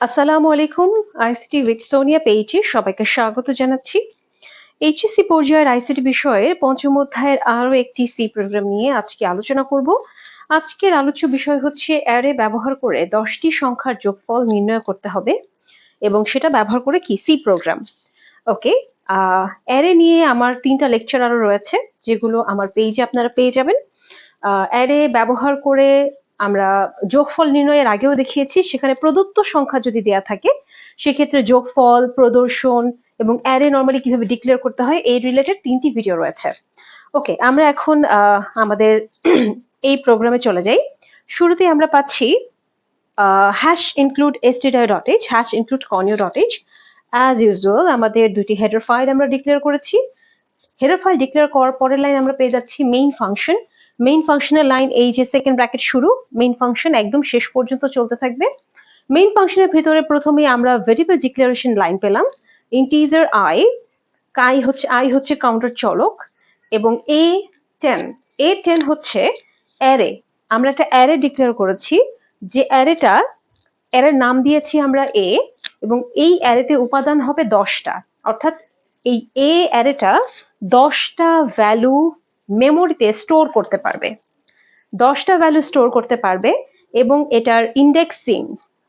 আসসালামু আলাইকুম ICT with পেইজে সবাইকে স্বাগত জানাচ্ছি। এইচএসসি পর্যায়ের আইসিটি বিষয়ের পঞ্চম অধ্যায়ের আরও একটি সি প্রোগ্রাম নিয়ে আজকে আলোচনা করব। আজকের আলোচ্য বিষয় হচ্ছে অ্যারে ব্যবহার করে দশটি সংখ্যার যোগফল নির্ণয় করতে হবে এবং সেটা ব্যবহার করে কি সি প্রোগ্রাম ওকে অ্যারে নিয়ে আমার তিনটা লেকচার আরও রয়েছে, যেগুলো আমার পেজে আপনারা পেয়ে যাবেন। অ্যারে ব্যবহার করে আমরা যোগফল নির্ণয়ের আগেও দেখিয়েছি, সেখানে প্রদত্ত সংখ্যা যদি দেয়া থাকে, সেক্ষেত্রে যোগফল, প্রদর্শন এবং অ্যারে নর্মালি কীভাবে ডিক্লেয়ার করতে হয়, এই রিলেটেড তিনটি ভিডিও রয়েছে। ওকে আমরা এখন আমাদের এই প্রোগ্রামে চলে যাই। শুরুতে আমরা পাচ্ছি hash include stdio dot h hash include conio dot h as usual আমাদের দুটি হেডার ফাইল আমরা ডিক্লেয়ার করেছি। হেডার ফাইল ডিক্লেয়ার করার পরের লাইন আমরা পেয়ে যাচ্ছি মেইন ফাংশন মেইন ফাংশনের লাইন এই যে সেকেন্ড ব্র্যাকেট শুরু মেইন ফাংশন একদম শেষ পর্যন্ত চলতে থাকবে। মেইন ফাংশনের ভিতরে প্রথমে আমরা ভেরিয়েবল ডিক্লারেশন লাইন পেলাম ইন্টিজার আই কাই হচ্ছে আই হচ্ছে কাউন্টার চলক, এবং এ টেন এ টেন হচ্ছে অ্যারে আমরা একটা অ্যারে ডিক্লেয়ার করেছি, যে অ্যারেটা অ্যারের নাম দিয়েছি আমরা এ এবং এই অ্যারেতে উপাদান হবে দশটা। অর্থাৎ এই এ অ্যারেটা দশটা ভ্যালু মেমোরিতে স্টোর করতে পারবে। দশটা ভ্যালু স্টোর করতে পারবে এবং এটার ইন্ডেক্সিং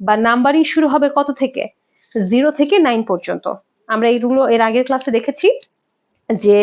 বা নাম্বারিং শুরু হবে কত থেকে? জিরো থেকে নাইন পর্যন্ত। আমরা এইগুলো এর আগের ক্লাসে দেখেছি যে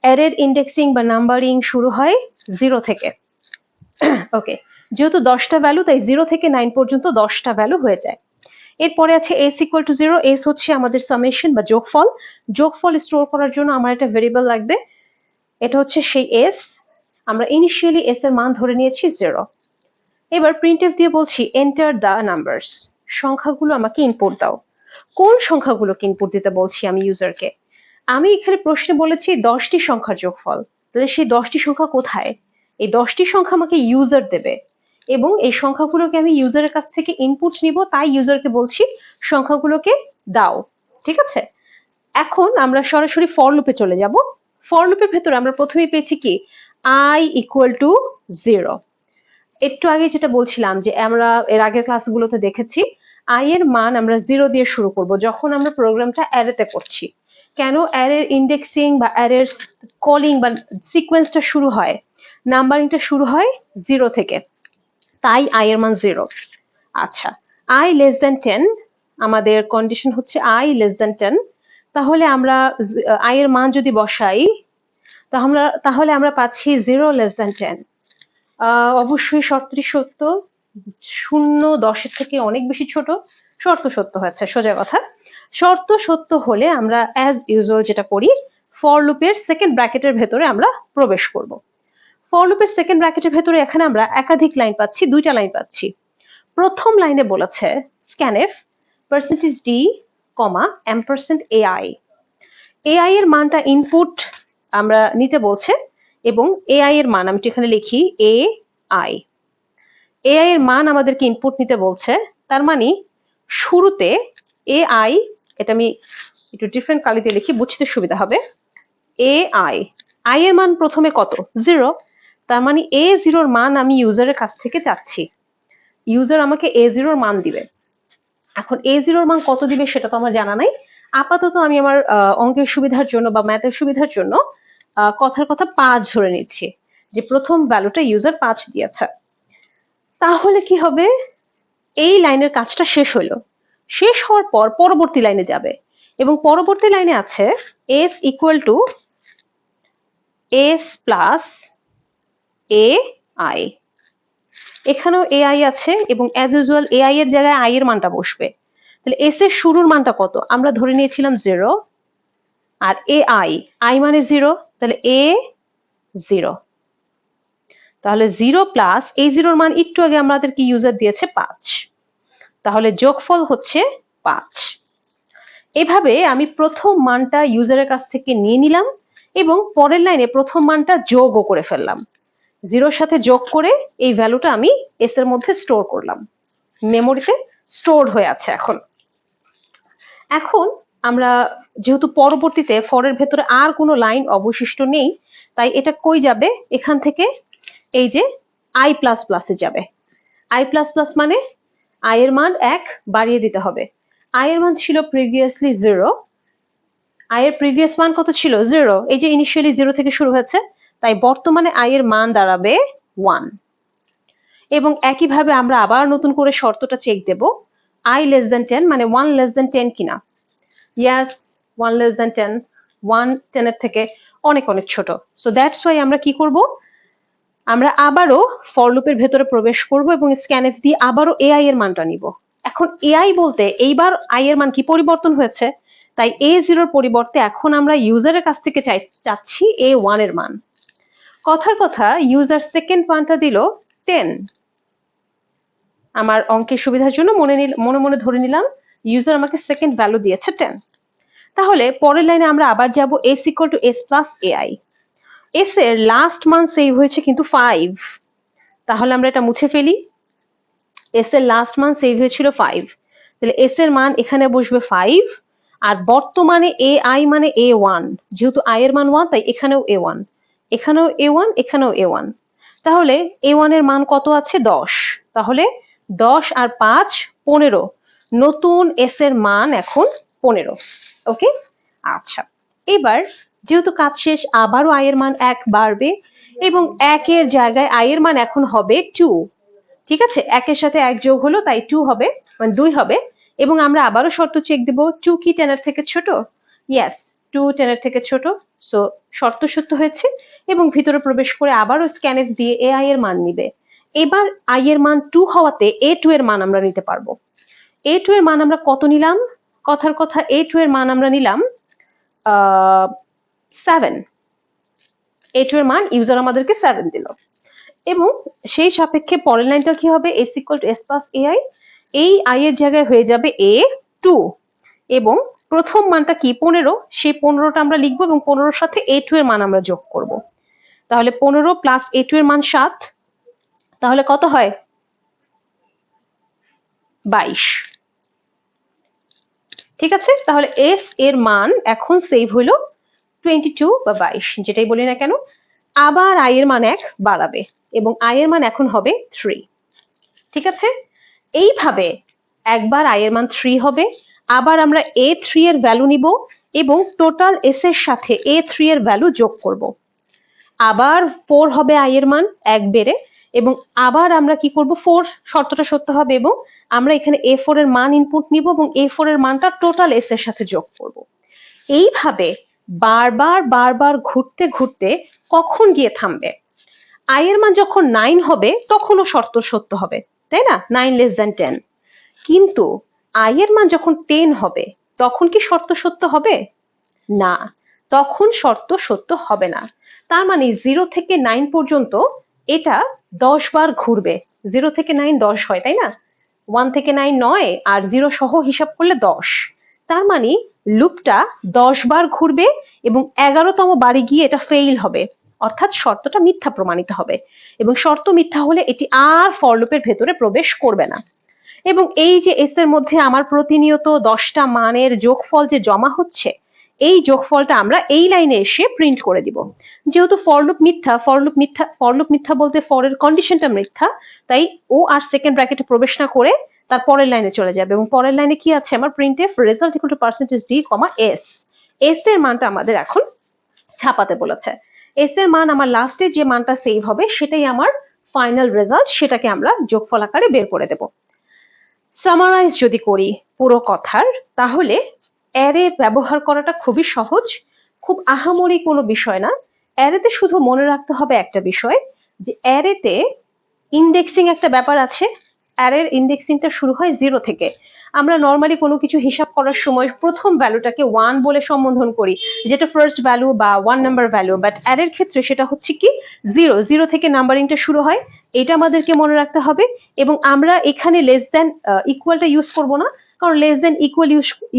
অ্যারের ইন্ডেক্সিং বা নাম্বারিং শুরু হয় জিরো থেকে। ওকে যেহেতু দশটা ভ্যালু তাই জিরো থেকে নাইন পর্যন্ত দশটা ভ্যালু হয়ে যায়। এরপরে আছে s equal to zero s হচ্ছে আমাদের সামেশন বা যোগফল। যোগফল স্টোর করার জন্য আমার একটা ভেরিয়েবল লাগবে এটা হচ্ছে সেই এস আমরা ইনিশিয়ালি এস এর মান ধরে নিয়েছি জিরো এবার প্রিন্টএফ দিয়ে বলছি এন্টার দ্য নাম্বারস সংখ্যাগুলো আমাকে ইনপুট দাও। কোন সংখ্যাগুলোকে ইনপুট দিতে বলছি আমি ইউজারকে আমি এখানে প্রশ্নে বলেছি দশটি সংখ্যার যোগফল। তাহলে সেই দশটি সংখ্যা কোথায়? এই দশটি সংখ্যা আমাকে ইউজার দেবে। এবং এই সংখ্যাগুলোকে আমি ইউজারের কাছ থেকে ইনপুট নিব, তাই ইউজারকে বলছি সংখ্যাগুলোকে দাও। ঠিক আছে? এখন আমরা সরাসরি ফর লুপে চলে যাব। ফর লুপের ভেতরে আমরা প্রথমেই পেয়েছি কি? আই ইকুয়াল টু জিরো একটু আগে যেটা বলছিলাম যে আমরা এর আগের ক্লাসগুলোতে দেখেছি আই এর মান আমরা জিরো দিয়ে শুরু করব যখন আমরা প্রোগ্রামটা অ্যারেতে করছি। কেন? অ্যারের ইন্ডেক্সিং বা অ্যারের কলিং বা সিকোয়েন্সটা শুরু হয় নাম্বারিংটা শুরু হয় জিরো থেকে। তাই আই এর মান জিরো আচ্ছা আই লেস দেন টেন আমাদের কন্ডিশন হচ্ছে আই লেস দেন টেন তাহলে আমরা আই এর মান যদি বসাই, তাহলে তাহলে আমরা পাচ্ছি জিরো লেস দেন টেন অবশ্যই শর্তটি সত্য। শূন্য দশের থেকে অনেক বেশি ছোট। শর্ত সত্য হয়েছে, সোজা কথা। শর্ত সত্য হলে আমরা অ্যাজ ইউজুয়াল যেটা করি ফর লুপের সেকেন্ড ব্র্যাকেটের ভেতরে আমরা প্রবেশ করব। ফর লুপের সেকেন্ড ব্র্যাকেটের ভেতরে এখানে আমরা একাধিক লাইন পাচ্ছি, দুইটা লাইন পাচ্ছি। প্রথম লাইনে বলেছে scanf percentage d comma ampersand a i a i এর মানটা ইনপুট আমরা নিতে বলছে, এবং এআই এর মান, আমি এখানে লিখি এ আই এআই এর মান আমাদেরকে ইনপুট নিতে বলছে, তার মানে শুরুতে এ আই এটা আমি একটু ডিফারেন্ট কালিতে লিখি, বুঝতে সুবিধা হবে। এ আই আই এর মান প্রথমে কত? জিরো তার মানে এ জিরোর মান আমি ইউজারের কাছ থেকে চাচ্ছি। ইউজার আমাকে এ জিরোর মান দিবে। এখন এ জিরোর মান কত দিবে সেটা তো আমার জানা নাই। আপাতত আমি আমার অঙ্কের সুবিধার জন্য বা ম্যাথের সুবিধার জন্য কথার কথা পাঁচ ধরে নিচ্ছি, যে প্রথম ভ্যালুটা ইউজার পাঁচ দিয়েছে। তাহলে কি হবে? এই লাইনের কাজটা শেষ হলো শেষ হওয়ার পর পরবর্তী লাইনে যাবে। এবং পরবর্তী লাইনে আছে s equal to s plus a i এখানেও এ আই আছে এবং অ্যাজ ইউজুয়াল এ আই এর জায়গায় আই এর মানটা বসবে। তাহলে এস এর শুরুর মানটা কত? আমরা ধরে নিয়েছিলাম জিরো আর এ আই আই মানে জিরো তাহলে এ জিরো তাহলে জিরো প্লাস এই জিরোর মান একটু আগে আমাদের কি ইউজার দিয়েছে? পাঁচ। তাহলে যোগফল হচ্ছে পাঁচ। এভাবে আমি প্রথম মানটা ইউজারের কাছ থেকে নিয়ে নিলাম এবং পরের লাইনে প্রথম মানটা যোগও করে ফেললাম। জিরোর সাথে যোগ করে এই ভ্যালুটা আমি এস এর মধ্যে স্টোর করলাম। মেমোরিতে স্টোর হয়ে আছে এখন। এখন আমরা যেহেতু পরবর্তীতে ফরের ভেতরে আর কোনো লাইন অবশিষ্ট নেই, তাই এটা কই যাবে? এখান থেকে এই যে আই প্লাস প্লাসে যাবে। আই প্লাস প্লাস মানে আয়ের মান এক বাড়িয়ে দিতে হবে। আয়ের মান ছিল প্রিভিয়াসলি জিরো আয়ের প্রিভিয়াস মান কত ছিল? জিরো এই যে ইনিশিয়ালি জিরো থেকে শুরু হয়েছে তাই বর্তমানে আয়ের মান দাঁড়াবে ওয়ান এবং একইভাবে আমরা আবার নতুন করে শর্তটা চেক দেব। আই লেস দেন টেন মানে ওয়ান লেস দেন টেন কিনা? Yes one less than ten one টেনের থেকে অনেক অনেক ছোট। সো দ্যাটস ওয়াই আমরা কি করব? আমরা আবারও ফর লুপের ভেতরে প্রবেশ করব এবং স্ক্যানএফ দিয়ে আবারও এআই এর মানটা নিব। এখন এআই বলতে এইবার আই এর মান কি পরিবর্তন হয়েছে? তাই এ জিরোর পরিবর্তে এখন আমরা ইউজারের কাছ থেকে চাই চাচ্ছি এ ওয়ানের মান। কথার কথা ইউজার সেকেন্ড মানটা দিল টেন আমার অঙ্কের সুবিধার জন্য মনে মনে মনে ধরে নিলাম ইউজার আমাকে সেকেন্ড ভ্যালু দিয়েছে টেন তাহলে পরের লাইনে আমরা আবার যাব s equal to s plus a i s এর লাস্ট মান্থ সেভ হয়েছে কিন্তু ফাইভ তাহলে আমরা এটা মুছে ফেলি। এস এর লাস্ট মান্থ সেভ হয়েছিল ফাইভ তাহলে এস এর মান এখানে বসবে ফাইভ আর বর্তমানে এ আই মানে এ ওয়ান যেহেতু আই এর মান ওয়ান তাই এখানেও এ ওয়ান এখানেও এ ওয়ান এখানেও এ ওয়ান তাহলে এ ওয়ানের মান কত আছে? দশ। তাহলে দশ আর পাঁচ, পনেরো। নতুন এস এর মান এখন পনেরো। ওকে? আচ্ছা। এবার যেহেতু কাজ শেষ, আবারও আয়ের মান এক বাড়বে এবং একের জায়গায় আয়ের মান এখন হবে টু ঠিক আছে? একের সাথে এক যোগ হলো, তাই টু হবে মানে দুই হবে। এবং আমরা আবারও শর্ত চেক দেব টু কি টেনের থেকে ছোট? ইয়াস টু টেনের থেকে ছোট সো শর্ত সত্য হয়েছে এবং ভিতরে প্রবেশ করে আবারও স্ক্যানএফ দিয়ে এ আই এর মান নিবে। এবার আই এর মান টু হওয়াতে এ টু এর মান আমরা নিতে পারব। এ টু এর মান আমরা কত নিলাম? কথার কথা এ টু এর মান আমরা নিলাম সেভেন এ টু এর মান ইউজার আমাদেরকে সেভেন দিল। এবং সেই সাপেক্ষে পরের লাইনটা কি হবে? S equal to s plus a i এই আই এর জায়গায় হয়ে যাবে এ টু এবং প্রথম মানটা কি? পনেরো। সেই পনেরোটা আমরা লিখব এবং পনেরোর সাথে এ টু এর মান আমরা যোগ করব। তাহলে পনেরো প্লাস এ টু এর মান সাত। তাহলে কত হয়? বাইশ। ঠিক আছে? তাহলে এস এর মান এখন সেভ হইল টোয়েন্টি টু বা বাইশ, যেটাই বলি না কেন। আবার আই এর মান এক বাড়াবে এবং আই এর মান এখন হবে থ্রি ঠিক আছে? এইভাবে একবার আই এর মান থ্রি হবে। আবার আমরা এ থ্রি এর ভ্যালু নিব এবং টোটাল এস এর সাথে এ থ্রি এর ভ্যালু যোগ করব। আবার ফোর হবে আই এর মান, এক বেড়ে, এবং আবার আমরা কি করব? ফোর শর্তটা সত্য হবে এবং আমরা এখানে এ ফোর এর মান ইনপুট নিব এবং এ ফোর এর মানটা টোটাল এস এর সাথে যোগ করব। এইভাবে বারবার বারবার ঘুরতে ঘুরতে কখন গিয়ে থামবে? আই এর মান যখন নাইন হবে, তখনও শর্ত সত্য হবে, তাই না? নাইন লেস দ্যান টেন কিন্তু আই এর মান যখন টেন হবে, তখন কি শর্ত সত্য হবে? না, তখন শর্ত সত্য হবে না। তার মানে জিরো থেকে নাইন পর্যন্ত এটা দশ বার ঘুরবে। জিরো থেকে নাইন দশ হয়, তাই না? ওয়ান থেকে নাইন নয়, আর জিরো সহ হিসাব করলে দশ। তার মানে লুপটা দশ বার ঘুরবে এবং এগারোতম বাড়ি গিয়ে এটা ফেইল হবে। অর্থাৎ শর্তটা মিথ্যা প্রমাণিত হবে। এবং শর্ত মিথ্যা হলে এটি আর ফর লুপের ভেতরে প্রবেশ করবে না। এবং এই যে এস এর মধ্যে আমার প্রতিনিয়ত দশটা মানের যোগফল যে জমা হচ্ছে, এই যোগফলটা আমরা এই লাইনে এসে প্রিন্ট করে দিব। যেহেতু ফরলুপ মিথ্যা ফরলুপ মিথ্যা ফরলুপ মিথ্যা বলতে ফরের কন্ডিশনটা মিথ্যা, তাই ও আর সেকেন্ড ব্র্যাকেটে প্রবেশ না করে তার পরের লাইনে চলে যাবে। এবং পরের লাইনে কি আছে? আমার প্রিন্টে result equal to percentage d comma s s এর মানটা আমাদের এখন ছাপাতে বলেছে। এস এর মান আমার লাস্টে যে মানটা সেভ হবে, সেটাই আমার ফাইনাল রেজাল্ট সেটাকে আমরা যোগফল আকারে বের করে দেব। সামারাইজ যদি করি পুরো কথার, তাহলে অ্যারে ব্যবহার করাটা খুবই সহজ, খুব আহামরি কোনো বিষয় না। অ্যারেতে শুধু মনে রাখতে হবে একটা বিষয়, যে অ্যারেতে ইন্ডেক্সিং একটা ব্যাপার আছে। অ্যারের ইন্ডেক্সিংটা শুরু হয় জিরো থেকে। আমরা নর্মালি কোনো কিছু হিসাব করার সময় প্রথম ভ্যালুটাকে ওয়ান বলে সম্বোধন করি, যেটা ফার্স্ট ভ্যালু বা ওয়ান নাম্বার ভ্যালু বাট অ্যারের ক্ষেত্রে সেটা হচ্ছে কি জিরো জিরো থেকে নাম্বারিংটা শুরু হয়। এটা আমাদেরকে মনে রাখতে হবে এবং আমরা এখানে লেস দেন ইকুয়ালটা ইউজ করব না, কারণ লেস দেন ইকুয়াল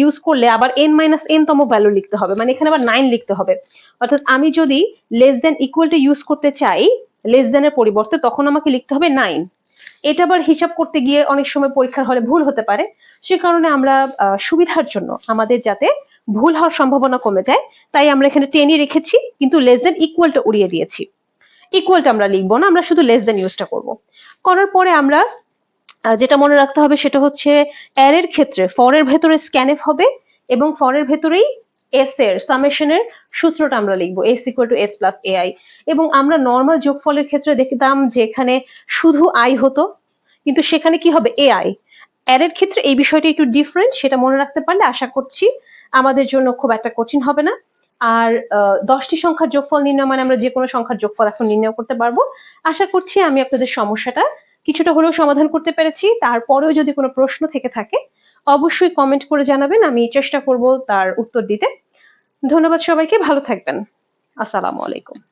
ইউজ করলে আবার এন মাইনাস এন তম ভ্যালু লিখতে হবে মানে এখানে আবার নাইন লিখতে হবে। অর্থাৎ আমি যদি লেস দেন ইকুয়ালটা ইউজ করতে চাই লেস দেনের পরিবর্তে, তখন আমাকে লিখতে হবে নাইন এটা আবার হিসাব করতে গিয়ে অনেক সময় পরীক্ষার হলে ভুল হতে পারে, সে কারণে আমরা সুবিধার জন্য আমাদের যাতে ভুল হওয়ার সম্ভাবনা কমে যায়, তাই আমরা এখানে টেনই রেখেছি, কিন্তু লেস দেন ইকুয়ালটা উড়িয়ে দিয়েছি। ইকুয়ালটা আমরা লিখব না, আমরা শুধু লেস দেন ইউজটা করব। করার পরে আমরা যেটা মনে রাখতে হবে সেটা হচ্ছে এর এর ক্ষেত্রে ফর এর ভেতরে স্ক্যানএফ হবে এবং ফর এর ভেতরেই এস এর সামেশনের সূত্রটা আমরা লিখব S equal to S plus AI এবং আমরা নর্মাল যোগফলের ক্ষেত্রে দেখতাম যে এখানে শুধু আই হতো, কিন্তু সেখানে কি হবে? এআই এর এর ক্ষেত্রে এই বিষয়টা একটু ডিফারেন্ট সেটা মনে রাখতে পারলে আশা করছি আমাদের জন্য খুব একটা কঠিন হবে না। আর দশটি সংখ্যার যোগফল নির্ণয় মানে আমরা যে কোনো সংখ্যার যোগফল এখন নির্ণয় করতে পারব। আশা করছি আমি আপনাদের সমস্যাটা কিছুটা হলেও সমাধান করতে পেরেছি। তারপরেও যদি কোনো প্রশ্ন থেকে থাকে, অবশ্যই কমেন্ট করে জানাবেন। আমি চেষ্টা করব তার উত্তর দিতে। ধন্যবাদ সবাইকে। ভালো থাকবেন। আসসালামু আলাইকুম।